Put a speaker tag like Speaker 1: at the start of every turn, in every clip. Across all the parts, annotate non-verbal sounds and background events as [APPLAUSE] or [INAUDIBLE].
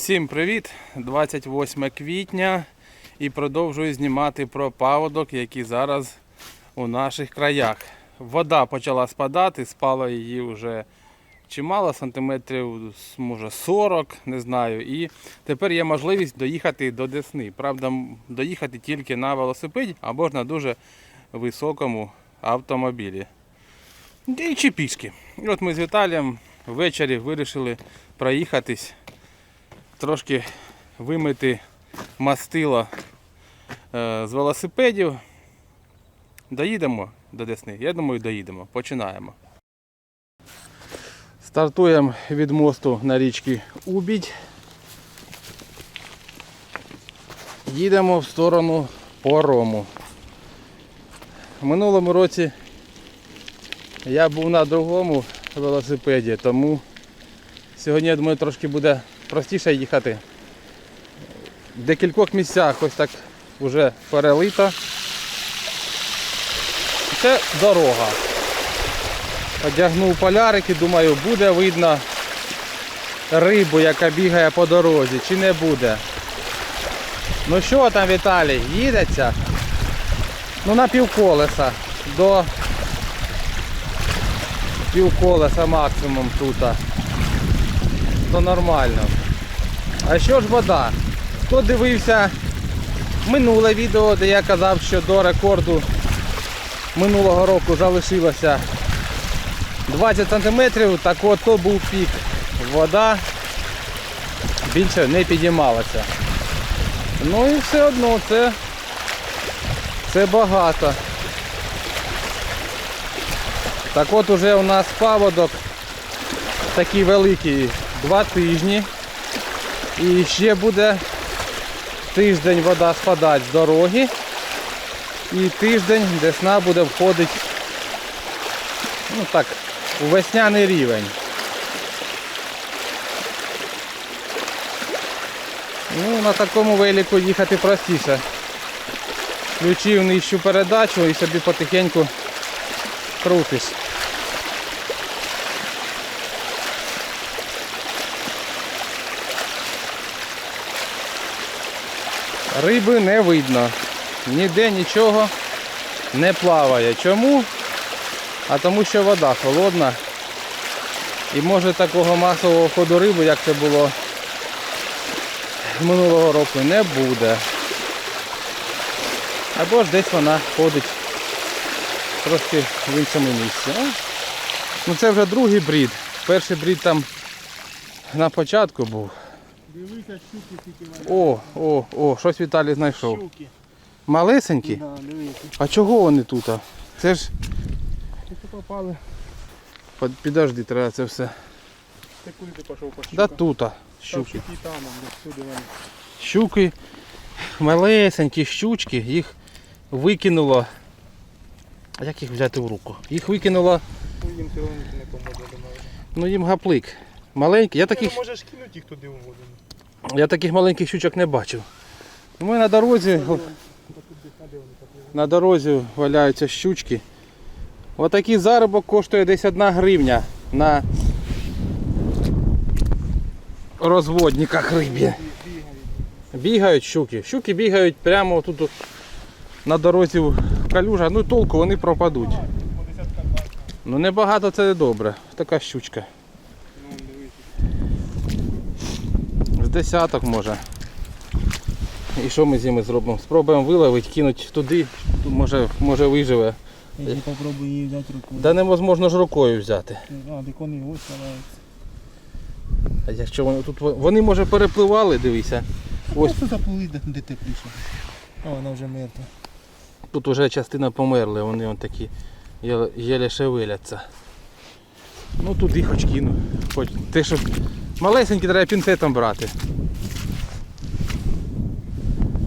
Speaker 1: Всім привіт! 28 квітня і продовжую знімати про паводок, який зараз у наших краях. Вода почала спадати, спало її вже чимало, сантиметрів, може 40, не знаю. І тепер є можливість доїхати до Десни. Правда, доїхати тільки на велосипеді або ж на дуже високому автомобілі. І чи пішки. І от ми з Віталієм ввечері вирішили проїхатись трошки вимити мастило е, з велосипедів. Доїдемо до Десни. Я думаю, доїдемо. Починаємо. Стартуємо від мосту на річці Убідь. Їдемо в сторону Порому. В минулому році я був на другому велосипеді, тому Сьогодні, я думаю, трошки буде простіше їхати. В декількох місцях ось так вже перелито. Це дорога. Одягнув полярики, думаю, буде видно рибу, яка бігає по дорозі, чи не буде. Ну що там, Віталій, їдеться? Ну на півколеса. До півколеса максимум тут то нормально. А що ж вода? Хто дивився минуле відео, де я казав, що до рекорду минулого року залишилося 20 см, так от то був пік. Вода більше не підіймалася. Ну і все одно це, це багато. Так от уже у нас паводок такий великий два тижні. І ще буде тиждень вода спадати з дороги. І тиждень десна буде входити ну так, у весняний рівень. Ну, на такому велику їхати простіше. Включив нижчу передачу і собі потихеньку крутиш. Риби не видно. Ніде нічого не плаває. Чому? А тому що вода холодна. І може такого масового ходу риби, як це було минулого року, не буде. Або ж десь вона ходить трошки в іншому місці. Ну, це вже другий брід. Перший брід там на початку був.
Speaker 2: Дивися, щуки тільки
Speaker 1: О, о, о, щось Віталій знайшов.
Speaker 2: Щуки.
Speaker 1: Малесенькі?
Speaker 2: Да, дивися.
Speaker 1: А чого вони тут? Це ж.
Speaker 2: Ти попали.
Speaker 1: Под- Підожди, треба це все.
Speaker 2: Ти куди ти пішов по
Speaker 1: Да тут.
Speaker 2: Там
Speaker 1: Щуки.
Speaker 2: щуки там, всюди вони.
Speaker 1: Щуки, малесенькі щучки, їх викинуло. А як їх взяти в руку? Їх викинуло,
Speaker 2: Ну, їм не поможе, думаю.
Speaker 1: ну їм гаплик. Маленькі. Я таких,
Speaker 2: можеш кинути їх туди у воду.
Speaker 1: я таких маленьких щучок не бачив. Ми на дорозі, на дорозі валяються щучки. Отакий заробок коштує десь 1 гривня на розводниках рибі.
Speaker 2: Бігають.
Speaker 1: Щуки. Щуки бігають прямо тут на дорозі в калюжа. Ну толку вони пропадуть. Ну небагато це добре. Така щучка.
Speaker 2: Ну, дивись.
Speaker 1: З десяток може. І що ми з ними зробимо? Спробуємо виловити, кинути туди, Тут може, може виживе.
Speaker 2: Я попробую її взяти рукою.
Speaker 1: Да невозможно ж рукою взяти.
Speaker 2: А, де коні ось.
Speaker 1: А якщо вони тут вони може перепливали, дивися. Ось
Speaker 2: Просто заплили, де, тепліше. А, вона вже мертва.
Speaker 1: тут вже частина померли, вони он такі єле шевеляться. Ну туди хоч кину. Хоч те, що малесенькі треба пінцетом брати.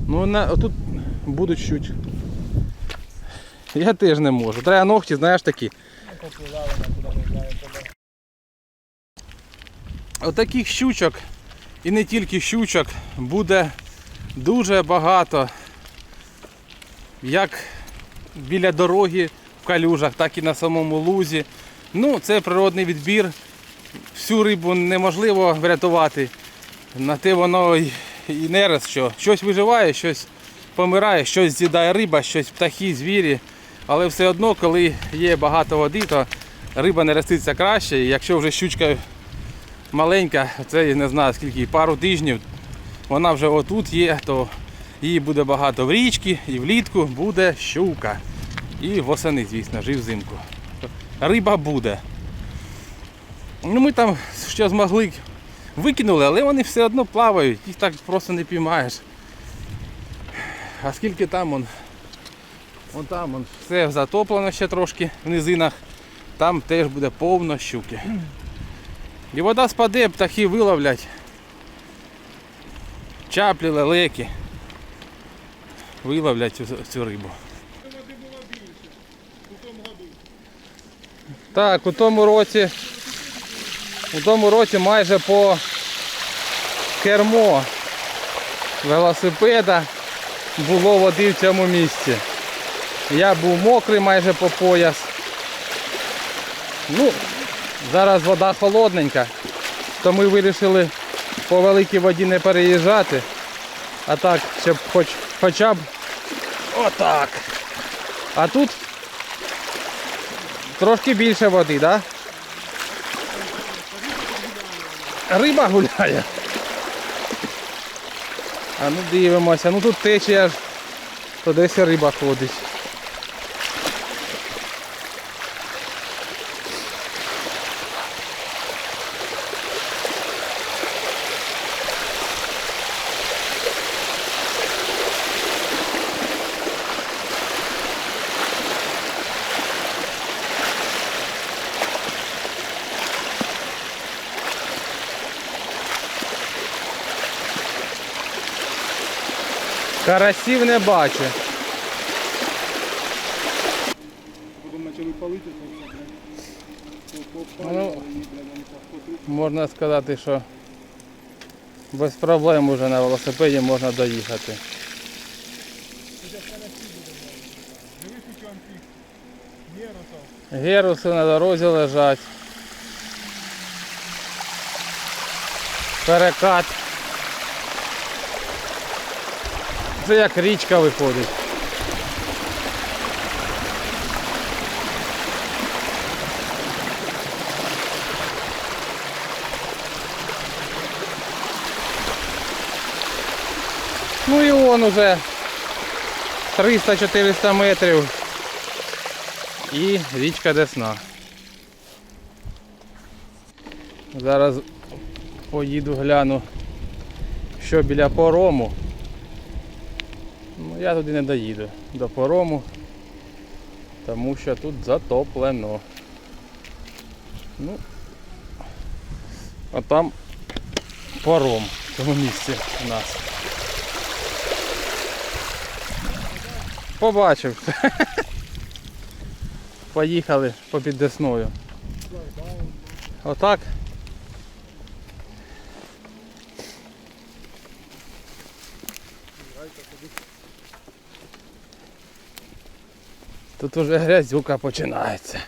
Speaker 1: Ну на тут будуть щуть. Я теж не можу. Треба ногті, знаєш такі. Отаких щучок і не тільки щучок буде дуже багато. Як біля дороги в калюжах, так і на самому лузі. Ну, це природний відбір. Всю рибу неможливо врятувати. На те воно і, і нерест, що щось виживає, щось помирає, щось з'їдає риба, щось птахи, звірі. Але все одно, коли є багато води, то риба не роститься краще. І якщо вже щучка маленька, це я не знаю скільки, пару тижнів, вона вже отут є, то її буде багато в річці і влітку буде щука. І восени, звісно, ж, і взимку. Риба буде. Ну ми там що змогли викинули, але вони все одно плавають, їх так просто не піймаєш. А скільки там он, вон там он, все затоплено ще трошки в низинах, там теж буде повно щуки. І вода спаде, птахи виловлять. Чаплі, лелеки. Виловлять цю, цю рибу. Так, у тому році, у тому році майже по кермо велосипеда було води в цьому місці. Я був мокрий майже по пояс. Ну, зараз вода холодненька, то ми вирішили по великій воді не переїжджати. А так, щоб хоч, хоча б отак. А тут трошки більше води, так? Да? Риба гуляє. А ну дивимося, ну тут течія ж, то десь риба ходить. Карасів не бачу.
Speaker 2: Потім почали палити,
Speaker 1: Ну. Можна сказати, що без проблем уже на велосипеді можна доїхати. Геруси на дорозі лежать. Перекат. Це як річка виходить. Ну і он уже 300-400 метрів і річка Десна. Зараз поїду гляну, що біля порому. Ну, я туди не доїду до порому, тому що тут затоплено. Ну, а там пором в цьому місці у нас. Побачив. [LAUGHS] Поїхали попід десною. Отак. Тут уже грязюка починається.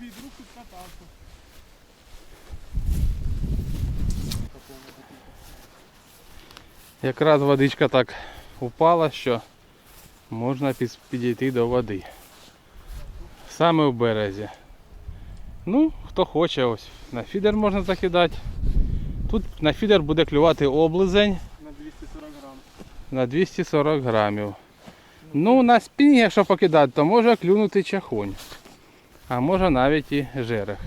Speaker 2: Друг катався.
Speaker 1: Якраз водичка так упала, що можна підійти до води. Саме в березі. Ну, хто хоче, ось на фідер можна закидати. Тут на фідер буде клювати облизень
Speaker 2: На 240 грам.
Speaker 1: на 240 грамів. Ну, на спінг, якщо покидати, то може клюнути чахонь. А може навіть і жерех.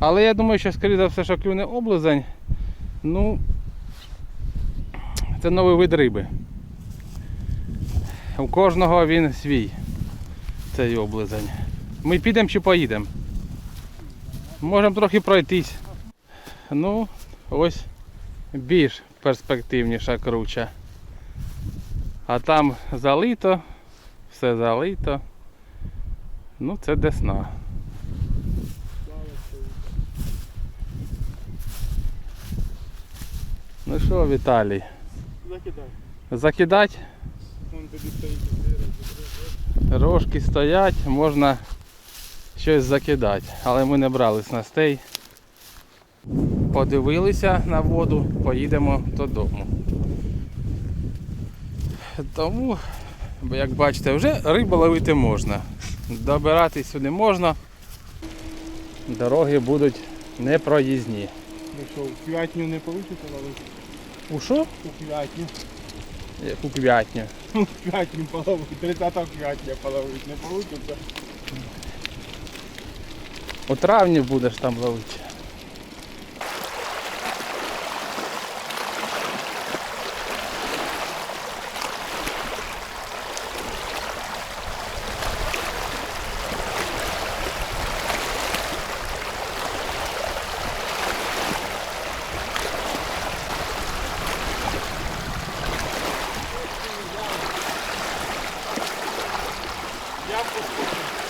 Speaker 1: Але я думаю, що скоріше за все, що клюне облизень, ну це новий вид риби. У кожного він свій, цей облизень. Ми підемо чи поїдемо? Можемо трохи пройтись. Ну, ось більш перспективніша круча. А там залито, все залито. Ну, це десна. Ну що, Віталій,
Speaker 2: Закидай. стоїть.
Speaker 1: Рожки стоять, можна щось закидати, але ми не брали снастей. подивилися на воду, поїдемо додому. Тому, як бачите, вже рибу ловити можна. Добиратись сюди можна. Дороги будуть непроїзні.
Speaker 2: Ну що, в квятню не вийде ловити?
Speaker 1: У що?
Speaker 2: У квятню.
Speaker 1: Як у квятні. [LAUGHS]
Speaker 2: У квятню половити. 30 квятня половити. Не вийде.
Speaker 1: У травні будеш там ловити.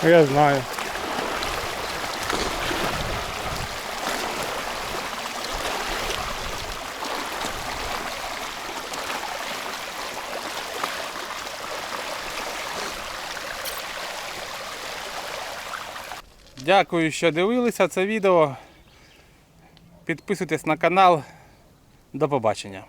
Speaker 2: Я знаю.
Speaker 1: Дякую, що дивилися це відео. Підписуйтесь на канал. До побачення.